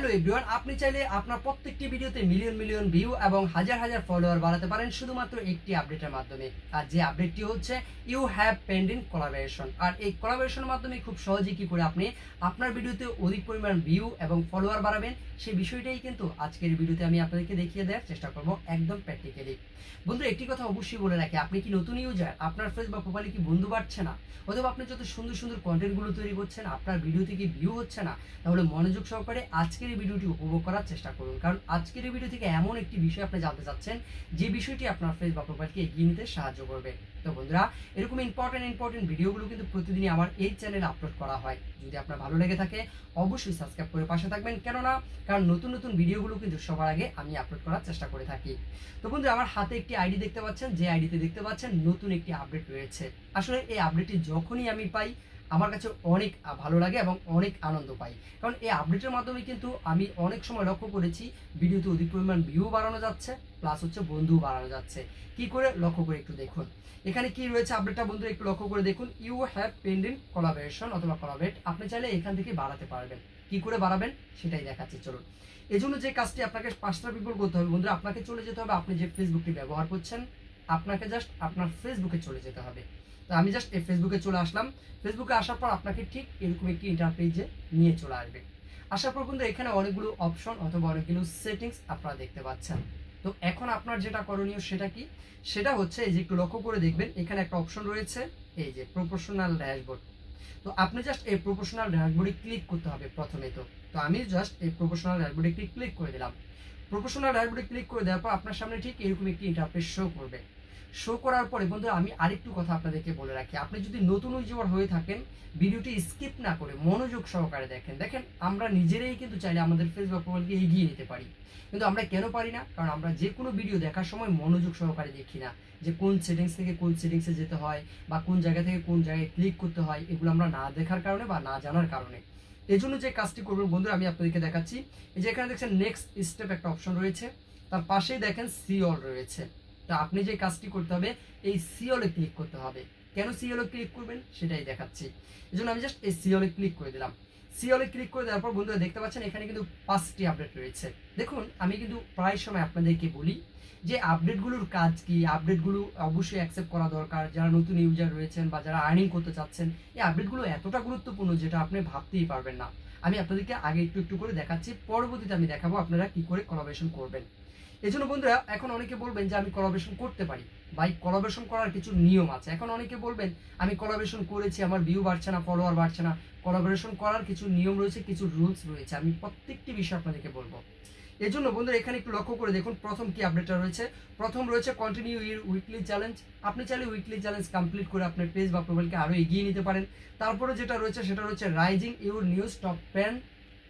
Hello everyone, আপনি চাইলে আপনার প্রত্যেকটি ভিডিওতে মিলিয়ন মিলিয়ন ভিউ এবং হাজার হাজার ফলোয়ার বাড়াতে পারেন শুধুমাত্র একটি আপডেটের মাধ্যমে। আর যে আপডেটটি হচ্ছে ইউ হ্যাভ পেন্ডিং কোলাবোরেশন আর এই কোলাবোরেশনের মাধ্যমে খুব সহজেই কি করে আপনি আপনার ভিডিওতে অধিক পরিমাণ ভিউ এবং ফলোয়ার বাড়াবেন, সেই বিষয়টাই কিন্তু আজকের ভিডিওতে আমি আপনাদেরকে দেখিয়ে দেওয়ার চেষ্টা করব একদম প্র্যাকটিক্যালি বন্ধু, একটি কথা অবশ্যই বলে রাখি, আপনি কি নতুন ইউজার আপনার ফেস বা প্রোফাইলে কি বন্ধু বাড়ছে না? অথবা আপনি যত সুন্দর সুন্দর কন্টেন্টগুলো তৈরি করছেন, আপনার ভিডিওতে কি ভিউ হচ্ছে না, তাহলে মনোযোগ সহকারে আজকের এই ভিডিওটি উপভোগ করার চেষ্টা করুন। কারণ আজকের এই ভিডিও থেকে এমন একটি বিষয় আপনি জানতে চাচ্ছেন, যে বিষয়টি আপনার ফেস বা প্রোফাইলকে এগিয়ে নিতে সাহায্য করবে। তো বন্ধুরা, এরকম ইম্পর্টেন্ট ইম্পর্টেন্ট ভিডিওগুলো কিন্তু প্রতিদিনই আমার এই চ্যানেলে আপলোড করা হয়। যদি আপনার ভালো লেগে থাকে, অবশ্যই সাবস্ক্রাইব করে পাশে থাকবেন। কেননা, কারণ নতুন নতুন ভিডিওগুলো কিন্তু সবার আগে আমি আপলোড করার চেষ্টা করে থাকি। তো বন্ধু আমার হাতে একটি আইডি দেখতে পাচ্ছেন। যে আইডিতে দেখতে পাচ্ছেন, নতুন একটি আপডেট রয়েছে। আসলে এই আপডেটটি যখনই আমি পাই আমার কাছে অনেক ভালো লাগে এবং অনেক আনন্দ পাই। কারণ এই আপডেটের মাধ্যমে কিন্তু আমি অনেক সময় লক্ষ্য করেছি ভিডিওতে অধিক পরিমাণ ভিউ বাড়ানো যাচ্ছে প্লাস হচ্ছে বন্ধু বাড়ানো যাচ্ছে। কি করে? লক্ষ্য করে একটু দেখুন। এখানে কি রয়েছে আপডেটটা বন্ধু একটু লক্ষ্য করে দেখুন। ইউ হ্যাভ পেন্ডিং কোলাবোরেশন অথবা কোলাবেট আপনি চাইলে এখান থেকে বাড়াতে পারবেন। কি করে বাড়াবেন? সেটাই দেখাচ্ছি, চলুন। এই জন্য যে কাজটি আপনাকে পাঁচটা পিপল করতে হবে, বন্ধুরা, আপনাকে চলে যেতে হবে। আপনি যে ফেসবুকটি ব্যবহার করছেন, আপনাকে জাস্ট আপনার ফেসবুকে চলে যেতে হবে। তো আমি জাস্ট এই ফেসবুকে চলে আসলাম। ফেসবুকে আসার পর আপনাকে ঠিক এরকম একটি ইন্টারপেজে নিয়ে চলে আসবে। আসার পর কিন্তু এখানে অনেকগুলো অপশন অথবা অনেকগুলো সেটিংস আপনারা দেখতে পাচ্ছেন। তো এখন আপনার যেটা করণীয় সেটা কি? সেটা হচ্ছে এই যে একটু লক্ষ্য করে দেখবেন, এখানে একটা অপশন রয়েছে, এই যে প্রফেশনাল ড্যাশবোর্ড তো আপনি জাস্ট এই প্রফেশনাল ড্যাশবোর্ডে ক্লিক করতে হবে প্রথমে তো। তো আমি জাস্ট এই প্রফেশনাল ড্যাশবোর্ডে ক্লিক করে দিলাম। প্রফেশনাল ড্যাশবোর্ডে ক্লিক করে দেওয়ার পর আপনার সামনে ঠিক এরকম একটি ইন্টারফেস শো করবে। শো করার পরে বন্ধু আমি আরেকটু কথা আপনাদেরকে বলে রাখি। আপনি যদি নতুন ইউজার হয়ে থাকেন, ভিডিওটি স্কিপ না করে মনোযোগ সহকারে দেখেন। দেখেন, আমরা নিজেরাই কিন্তু চাইলে আমাদের ফেসবুক প্রোফাইলকে এগিয়ে নিতে পারি। কিন্তু আমরা কেন পারি না? কারণ আমরা যে কোনো ভিডিও দেখার সময় মনোযোগ সহকারে দেখি না। যে কোন সেটিংস থেকে কোন সেটিংসে যেতে হয়, বা কোন জায়গা থেকে কোন জায়গায় ক্লিক করতে হয়, এগুলো আমরা না দেখার কারণে বা না জানার কারণে। এই জন্য যে কাজটি করবেন বন্ধুরা, আমি আপনাদেরকে দেখাচ্ছি। এই যে এখানে দেখছেন নেক্সট স্টেপ একটা অপশন রয়েছে। তার পাশেই দেখেন সি অল রয়েছে। তো আপনি যে কাজটি করতে হবে, এই সিওলে ক্লিক করতে হবে। কেন সিওলে ক্লিক করবেন? সেটাই দেখাচ্ছি। এই জন্য আমি জাস্ট এই সিওলে ক্লিক করে দিলাম। সিওলে ক্লিক করে দেওয়ার পর বন্ধুরা দেখতে পাচ্ছেন, এখানে কিন্তু পাঁচটি আপডেট রয়েছে। দেখুন, আমি কিন্তু প্রায় সময় আপনাদেরকে বলি যে আপডেটগুলোর কাজ কি? আপডেটগুলো অবশ্যই অ্যাকসেপ্ট করা দরকার। যারা নতুন ইউজার রয়েছেন বা যারা আর্নিং করতে চাচ্ছেন, এই আপডেটগুলো এতটা গুরুত্বপূর্ণ যেটা আপনি ভাবতেই পারবেন না। আমি আপনাদেরকে আগে একটু একটু করে দেখাচ্ছি। পরবর্তীতে আমি দেখাবো আপনারা কি করে কোলাবোরেশন করবেন। এই জন্য বন্ধুরা, এখন অনেকে বলবেন যে আমি কোলাবোরেশন করতে পারি। ভাই কোলাবোরেশন করার কিছু নিয়ম আছে। এখন অনেকে বলবেন, আমি কোলাবোরেশন করেছি, আমার ভিউ বাড়ছে না ফলোয়ার বাড়ছে না। কোলাবোরেশন করার কিছু নিয়ম রয়েছে, কিছু রুলস রয়েছে। আমি প্রত্যেকটি বিষয় আপনাদেরকে বলব। এই জন্য বন্ধুরা, এখানে একটু লক্ষ্য করে দেখুন, প্রথম কি আপডেটটা রয়েছে? প্রথম রয়েছে কন্টিনিউ ইউর উইকলি চ্যালেঞ্জ আপনি চাইলে উইকলি চ্যালেঞ্জ কমপ্লিট করে আপনার পেজ বা প্রোফাইলকে আরও এগিয়ে নিতে পারেন। তারপরে যেটা রয়েছে, সেটা রয়েছে rising your news top fan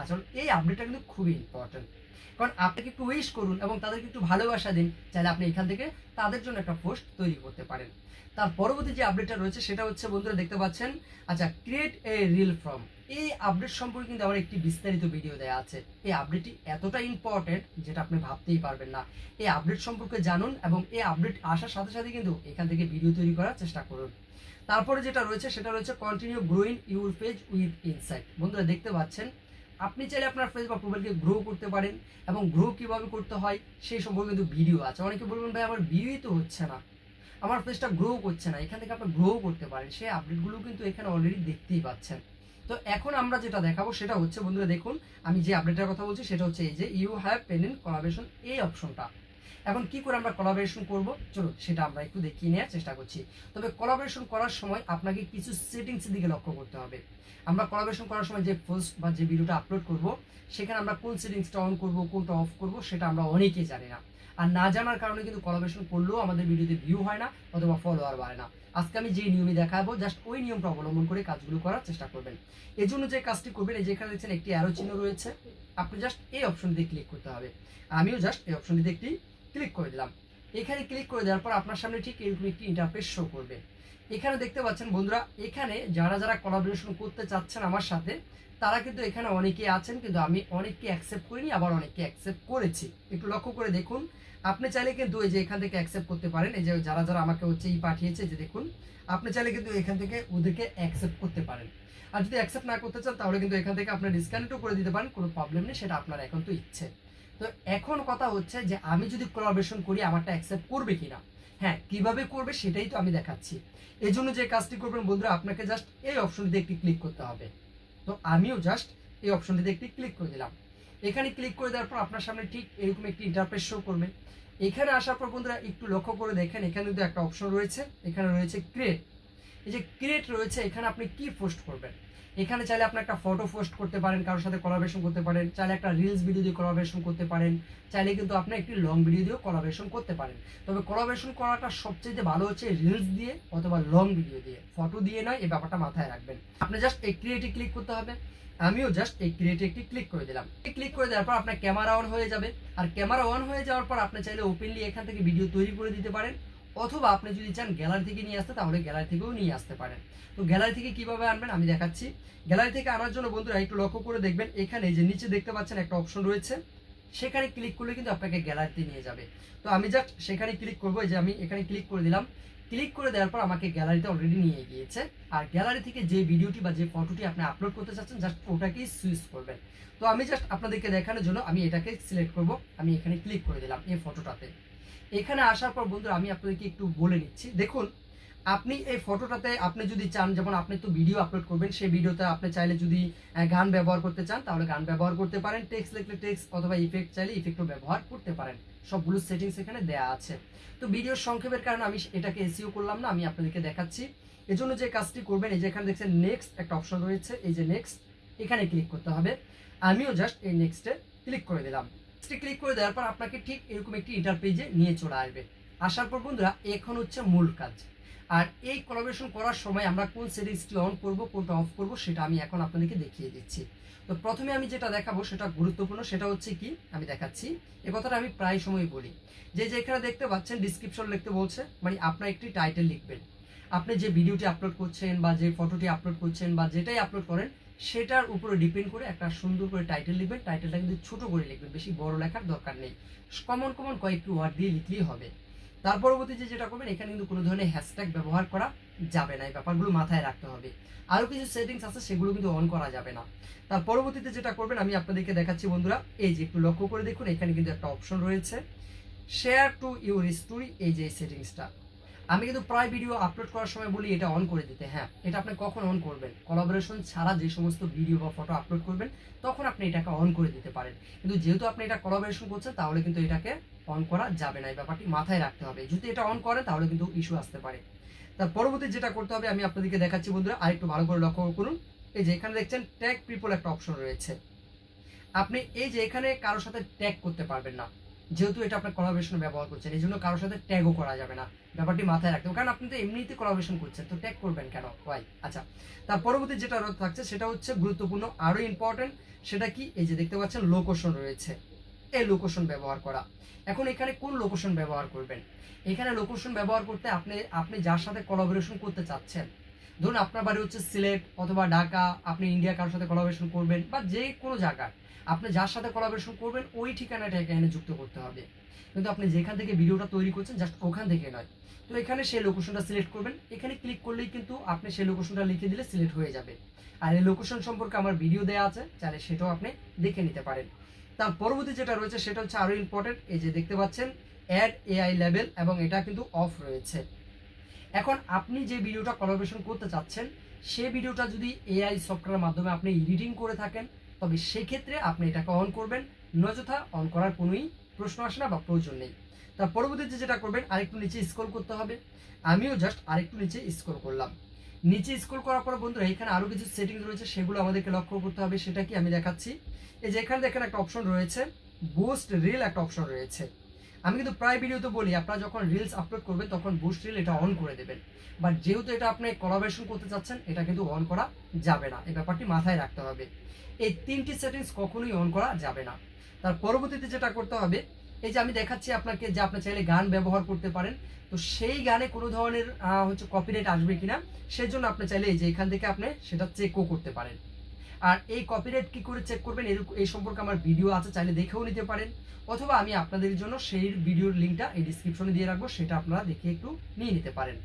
আসলে এই আপডেটটা কিন্তু খুবই ইম্পর্টেন্ট কারণ আপনাকে একটু উইশ করুন এবং তাদেরকে একটু ভালোবাসা দিন চাইলে আপনি এখান থেকে তাদের জন্য একটা পোস্ট তৈরি করতে পারেন। তার পরবর্তী যে আপডেটটা রয়েছে, সেটা হচ্ছে বন্ধুরা দেখতে পাচ্ছেন। আচ্ছা ক্রিয়েট এ রিল ফ্রম এই আপডেট সম্পর্কে কিন্তু আমার একটি বিস্তারিত ভিডিও দেওয়া আছে। এই আপডেটটি এতটা ইম্পর্টেন্ট যেটা আপনি ভাবতেই পারবেন না। এই আপডেট সম্পর্কে জানুন এবং এই আপডেট আসার সাথে সাথে কিন্তু এখান থেকে ভিডিও তৈরি করার চেষ্টা করুন। তারপরে যেটা রয়েছে, সেটা রয়েছে continue growing your page with insight বন্ধুরা দেখতে পাচ্ছেন আপনি চাইলে আপনার ফেসবুক প্রোফাইলকে গ্রো করতে পারেন এবং গ্রো কীভাবে করতে হয় সেই সম্পর্কে কিন্তু ভিডিও আছে। অনেকে বলবেন, ভাই, আমার ভিউই তো হচ্ছে না। আমার ফেসটা গ্রো করছে না। এখান থেকে আপনি গ্রো করতে পারেন। সেই আপডেটগুলো কিন্তু এখানে অলরেডি দেখতেই পাচ্ছেন। তো এখন আমরা যেটা দেখাবো সেটা হচ্ছে, বন্ধুরা দেখুন, আমি যে আপডেটের কথা বলছি, সেটা হচ্ছে এই যে ইউ হ্যাভ পেন কোলাবেশন এই অপশনটা এখন কি করে আমরা কোলাবোরেশন করব? চলো সেটা আমরা একটু দেখিয়ে নেওয়ার চেষ্টা করছি। তবে কোলাবোরেশন করার সময় আপনাকে কিছু সেটিংসের দিকে লক্ষ্য করতে হবে। আমরা কোলাবোরেশন করার সময় যে পোস্ট বা যে ভিডিওটা আপলোড করব, সেখানে আমরা কোন সেটিংসটা অন করব, কোনটা অফ করব, সেটা আমরা অনেকেই জানি না। আর না জানার কারণে কিন্তু কোলাবোরেশন করলেও আমাদের ভিডিওতে ভিউ হয় না অথবা ফলোয়ার বাড়ে না। আজকে আমি যে নিয়মে দেখাবো জাস্ট ওই নিয়মটা অবলম্বন করে কাজগুলো করার চেষ্টা করবেন। এই জন্য যে কাজটি করবেন, এই যেখানে দেখছেন একটি অ্যারো চিহ্ন রয়েছে, আপনি জাস্ট এই অপশনটিতে ক্লিক করতে হবে। আমিও জাস্ট এই অপশনটিতে একটি ক্লিক করে দিলাম। এখানে ক্লিক করে দেওয়ার পর আপনার সামনে ঠিক এরকম একটি ইন্টারফেস শো করবে। এখানে দেখতে পাচ্ছেন বন্ধুরা, এখানে যারা যারা কোলাবোরেশন করতে চাচ্ছেন আমার সাথে, তারা কিন্তু এখানে অনেকে আছেন, কিন্তু আমি অনেককে অ্যাকসেপ্ট করিনি, আবার অনেককে অ্যাকসেপ্ট করেছি। একটু লক্ষ্য করে দেখুন, আপনি চাইলে কিন্তু এই যে এখান থেকে অ্যাকসেপ্ট করতে পারেন, এই যে যারা যারা আমাকে হচ্ছে ই পাঠিয়েছে যে দেখুন, আপনি চাইলে কিন্তু এখান থেকে ওদেরকে অ্যাকসেপ্ট করতে পারেন। আর যদি অ্যাকসেপ্ট না করতে চান, তাহলে কিন্তু এখান থেকে আপনার ডিসকানেক্টও করে দিতে পারেন, কোনো প্রবলেম নেই, সেটা আপনার এখন তো ইচ্ছে। তো এখন কথা হচ্ছে যে আমি যদি কোলাবরেশন করি, আমারটা অ্যাকসেপ্ট করবে কিনা? হ্যাঁ কীভাবে করবে সেটাই তো আমি দেখাচ্ছি। এই জন্য যে কাজটি করবেন বন্ধুরা, আপনাকে জাস্ট এই অপশনটিতে একটি ক্লিক করতে হবে। তো আমিও জাস্ট এই অপশনটিতে একটি ক্লিক করে দিলাম এখানে ক্লিক করে দেওয়ার পর আপনার সামনে ঠিক এরকম একটি ইন্টারফেস শো করবে। এখানে আসার পর বন্ধুরা, একটু লক্ষ্য করে দেখেন, এখানে কিন্তু একটা অপশন রয়েছে, এখানে রয়েছে ক্রিয়েট এই যে ক্রিয়েট রয়েছে, এখানে আপনি কি পোস্ট করবেন? এখানে চাইলে আপনি একটা ফটো পোস্ট করতে পারেন, কারোর সাথে কোলাবরেশন করতে পারেন, চাইলে একটা রিলস ভিডিও দিয়ে কোলাবরেশন করতে পারেন, চাইলে কিন্তু আপনি একটি লং ভিডিও দিয়েও কোলাবরেশন করতে পারেন। তবে কোলাবরেশন করাটা সবচেয়ে ভালো হচ্ছে রিলস দিয়ে অথবা লং ভিডিও দিয়ে। ফটো দিয়ে নয়, এই ব্যাপারটা মাথায় রাখবেন। আপনি জাস্ট এই ক্রিয়েটে ক্লিক করতে হবে। আমিও জাস্ট এই ক্রিয়েটে একটি ক্লিক করে দিলাম। ক্লিক করে দেওয়ার পর আপনার ক্যামেরা অন হয়ে যাবে। আর ক্যামেরা অন হয়ে যাওয়ার পর আপনি চাইলে ওপেনলি এখান থেকে ভিডিও তৈরি করে দিতে পারেন। অথবা আপনি যদি চান গ্যালারি থেকে নিয়ে আসতে, তাহলে গ্যালারি থেকেও নিয়ে আসতে পারেন। তো গ্যালারি থেকে কীভাবে আনবেন আমি দেখাচ্ছি। গ্যালারি থেকে আনার জন্য বন্ধুরা একটু লক্ষ্য করে দেখবেন, এখানে যে নিচে দেখতে পাচ্ছেন একটা অপশন রয়েছে। সেখানে ক্লিক করলে কিন্তু আপনাকে গ্যালারিতে নিয়ে যাবে। তো আমি জাস্ট সেখানে ক্লিক করব যে আমি এখানে ক্লিক করে দিলাম। ক্লিক করে দেওয়ার পর আমাকে গ্যালারিতে অলরেডি নিয়ে গিয়েছে। আর গ্যালারি থেকে যে ভিডিওটি বা যে ফটোটি আপনি আপলোড করতে চাচ্ছেন, জাস্ট ওটাকেই সুইচ করবেন। তো আমি জাস্ট আপনাদেরকে দেখানোর জন্য আমি এটাকে সিলেক্ট করব। আমি এখানে ক্লিক করে দিলাম এই ফটোটাতে। এখানে আসার পর বন্ধুরা, আমি আপনাদেরকে একটু বলে নিচ্ছি। দেখুন, আপনি এই ফটোটাতে আপনি যদি চান, যেমন আপনি তো ভিডিও আপলোড করবেন, সেই ভিডিওতে আপনি চাইলে যদি গান ব্যবহার করতে চান, তাহলে গান ব্যবহার করতে পারেন। টেক্সট লিখলে টেক্সট অথবা ইফেক্ট চাইলে ইফেক্টও ব্যবহার করতে পারেন। সবগুলো সেটিংস এখানে দেয়া আছে। তো ভিডিওর সংক্ষেপের কারণে আমি এটাকে এসিও করলাম না, আমি আপনাদেরকে দেখাচ্ছি। এজন্য যে কাজটি করবেন, এই যে এখানে দেখছেন নেক্সট একটা অপশন রয়েছে, এই যে নেক্সট এখানে ক্লিক করতে হবে। আমিও জাস্ট এই নেক্সটে ক্লিক করে দিলাম। নেক্সটে ক্লিক করে দেওয়ার পর আপনাকে ঠিক এরকম একটি ইন্টার পেজে নিয়ে চলে আসবে। আসার পর বন্ধুরা, এখন হচ্ছে মূল কাজ। আর এই কোলাবরেশন করার সময় আমরা কোন সেটিংসটি অন করব, কোনটা অফ করব, সেটা আমি এখন আপনাদেরকে দেখিয়ে দিচ্ছি। তো প্রথমে আমি যেটা দেখাবো, সেটা গুরুত্বপূর্ণ, সেটা হচ্ছে কি? আমি দেখাচ্ছি। এ কথাটা আমি প্রায় সময় বলি। যে যে এখানে দেখতে পাচ্ছেন ডিসক্রিপশন লিখতে বলছে মানে আপনার একটি টাইটেল লিখবেন। আপনি যে ভিডিওটি আপলোড করছেন বা যে ফটোটি আপলোড করছেন বা যেটাই আপলোড করেন সেটার উপরে ডিপেন্ড করে একটা সুন্দর করে টাইটেল লিখবেন। টাইটেলটা কিন্তু ছোট করে লিখবেন, বেশি বড় লেখার দরকার নেই। কমন কমন কয়েকটি ওয়ার্ড দিয়ে লিখলেই হবে। তার পরবর্তী যেটা করবেন, এখানে কিন্তু কোনো ধরনের হ্যাশট্যাগ ব্যবহার করা যাবে না, এই ব্যাপারগুলো মাথায় রাখতে হবে। আরও কিছু সেটিংস আছে, সেগুলো কিন্তু অন করা যাবে না। তার পরবর্তীতে যেটা করবেন, আমি আপনাদেরকে দেখাচ্ছি বন্ধুরা। এই যে একটু লক্ষ্য করে দেখুন, এখানে কিন্তু একটা অপশন রয়েছে। শেয়ার টু ইউর স্টোরি এই যে সেটিংসটা আমি কিন্তু প্রায় ভিডিও আপলোড করার সময় বলি এটা অন করে দিতে হ্যাঁ। এটা আপনি কখন অন করবেন? কোলাবোরেশন ছাড়া যে সমস্ত ভিডিও বা ফটো আপলোড করবেন, তখন আপনি এটাকে অন করে দিতে পারেন। কিন্তু যেহেতু আপনি এটা কোলাবোরেশন করছেন, তাহলে কিন্তু এটাকে অন করা যাবে না, এই ব্যাপারটি মাথায় রাখতে হবে। যদি এটা অন করেন, তাহলে কিন্তু ইস্যু আসতে পারে। তার পরবর্তী যেটা করতে হবে, আমি আপনাদেরকে দেখাচ্ছি বন্ধুরা, আরেকটু ভালো করে লক্ষ্য করুন। এই যে এখানে দেখছেন ট্যাগ পিপল একটা অপশন রয়েছে। আপনি এই যে এখানে কারোর সাথে ট্যাগ করতে পারবেন না। যেহেতু এটা আপনার কোলাবোরেশন ব্যবহার করছেন, এই জন্য কারোর সাথে ট্যাগও করা যাবে না। ব্যাপারটি মাথায় রাখতে হবে। কারণ আপনি তো এমনিতে কোলাবোরেশন করছেন, তো ট্যাগ করবেন কেন? ওয়াই আচ্ছা তার পরবর্তী যেটা থাকছে, সেটা হচ্ছে গুরুত্বপূর্ণ আরও ইম্পর্টেন্ট সেটা কি? এই যে দেখতে পাচ্ছেন লোকেশন রয়েছে। এই লোকেশন ব্যবহার করা। এখন এখানে কোন লোকেশন ব্যবহার করবেন? এখানে লোকেশন ব্যবহার করতে আপনি আপনি যার সাথে কোলাবোরেশন করতে চাচ্ছেন, ধরুন আপনার বাড়ি হচ্ছে সিলেট অথবা ঢাকা, আপনি ইন্ডিয়া কারোর সাথে কোলাবোরেশন করবেন, বা যে কোনো জায়গায়। আপনি যার সাথে কোলাবোরেশন করবেন, ওই ঠিকানাটা এখানে যুক্ত করতে হবে। কিন্তু আপনি যেখান থেকে ভিডিওটা তৈরি করছেন জাস্ট ওখান থেকে নয়। তো এখানে সেই লোকেশনটা সিলেক্ট করবেন। এখানে ক্লিক করলেই কিন্তু আপনি সেই লোকেশনটা লিখে দিলে সিলেক্ট হয়ে যাবে। আর এই লোকেশন সম্পর্কে আমার ভিডিও দেওয়া আছে, চাইলে সেটাও আপনি দেখে নিতে পারেন। তার পরবর্তী যেটা রয়েছে, সেটা হচ্ছে আরও ইম্পর্টেন্ট এই যে দেখতে পাচ্ছেন অ্যাড এআই লেভেল এবং এটা কিন্তু অফ রয়েছে। এখন আপনি যে ভিডিওটা কোলাবোরেশন করতে চাচ্ছেন সেই ভিডিওটা যদি এআই সফটওয়্যারের মাধ্যমে আপনি এডিটিং করে থাকেন তবে সেক্ষেত্রে আপনি এটাকে অন করবেন। নযথা অন করার কোনোই প্রশ্ন আসে না বা প্রয়োজন নেই। তার পরবর্তীতে যেটা করবেন, আরেকটু নিচে স্ক্রল করতে হবে। আমিও জাস্ট আরেকটু নিচে স্ক্রল করলাম। নিচে স্ক্রল করার পর বন্ধুরা, এখানে আরও কিছু সেটিংস রয়েছে, সেগুলো আমাদেরকে লক্ষ্য করতে হবে। সেটা কি আমি দেখাচ্ছি। এই যে এখানে দেখেন একটা অপশন রয়েছে বুস্ট রিল একটা অপশন রয়েছে। আমি কিন্তু প্রায় ভিডিওতে বলি, আপনারা যখন রিলস আপলোড করবেন, তখন বুস্ট রিল এটা অন করে দেবেন। বাট যেহেতু এটা আপনি কোলাবোরেশন করতে চাচ্ছেন, এটা কিন্তু অন করা যাবে না। এই ব্যাপারটি মাথায় রাখতে হবে। এই তিনটি সেটিংস কখনোই অন করা যাবে না। তার পরবর্তীতে যেটা করতে হবে, এই যে আমি দেখাচ্ছি আপনাকে যে আপনি চাইলে গান ব্যবহার করতে পারেন, তো সেই গানে কোনো ধরনের হচ্ছে কপিরাইট আসবে কিনা সেই জন্য আপনি চাইলে এই যে এখান থেকে আপনি সেটা চেকও করতে পারেন। আর এই কপিরাইট কি করে চেক করবেন, এরকম, এই সম্পর্কে আমার ভিডিও আছে, চাইলে দেখেও নিতে পারেন। অথবা আমি আপনাদের জন্য সেই ভিডিওর লিঙ্কটা এই ডিসক্রিপশনে দিয়ে রাখব, সেটা আপনারা দেখে একটু নিয়ে নিতে পারেন।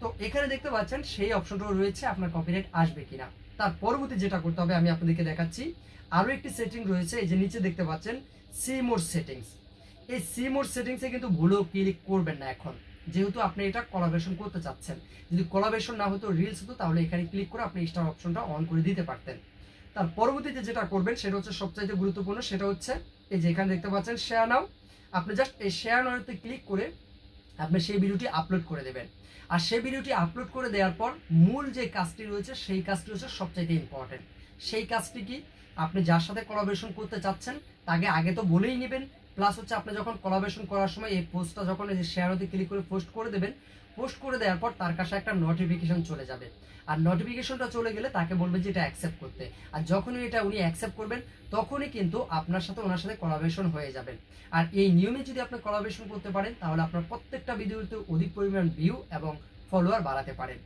তো এখানে দেখতে পাচ্ছেন, সেই অপশনটাও রয়েছে, আপনার কপিরাইট আসবে কিনা। তার পরবর্তী যেটা করতে হবে, আমি আপনাদেরকে দেখাচ্ছি। আরও একটি সেটিং রয়েছে, এই যে নিচে দেখতে পাচ্ছেন সি মোর সেটিংস এই সি মোর সেটিংসে কিন্তু ভুলেও ক্লিক করবেন না এখন। যেহেতু আপনি এটা কোলাবেশন করতে চাচ্ছেন। যদি কোলাবেশন না হতো রিলস হতো, তাহলে এখানে ক্লিক করে আপনি স্টার অপশনটা অন করে দিতে পারতেন। তার পরবর্তীতে যেটা করবেন, সেটা হচ্ছে সবচাইতে গুরুত্বপূর্ণ, সেটা হচ্ছে, এই যে এখানে দেখতে পাচ্ছেন শেয়ার নাও আপনি জাস্ট এই শেয়ার নাওতে ক্লিক করে আপনি সেই ভিডিওটি আপলোড করে দেবেন। আর সেই ভিডিওটি আপলোড করে দেওয়ার পর মূল যে কাজটি রয়েছে, সেই কাজটি হচ্ছে সবচাইতে ইম্পর্টেন্ট সেই কাজটি কি? আপনি যার সাথে কোলাবোরেশন করতে চাচ্ছেন, তাকে আগে তো বলেই নেবেন প্লাস হচ্ছে আপনি যখন কোলাবোরেশন করার সময় এই পোস্টটা যখন এই যে শেয়ারতে ক্লিক করে পোস্ট করে দেবেন পোস্ট করে দেওয়ার পর তার কাছে একটা নোটিফিকেশন চলে যাবে। আর নোটিফিকেশনটা চলে গেলে তাকে বলবে যে এটা অ্যাকসেপ্ট করতে। আর যখনই এটা উনি অ্যাকসেপ্ট করবেন, তখনই কিন্তু আপনার সাথে ওনার সাথে কোলাবোরেশন হয়ে যাবে। আর এই নিয়মে যদি আপনি কোলাবোরেশন করতে পারেন, তাহলে আপনার প্রত্যেকটা ভিডিওতে অধিক পরিমাণ ভিউ এবং ফলোয়ার বাড়াতে পারেন।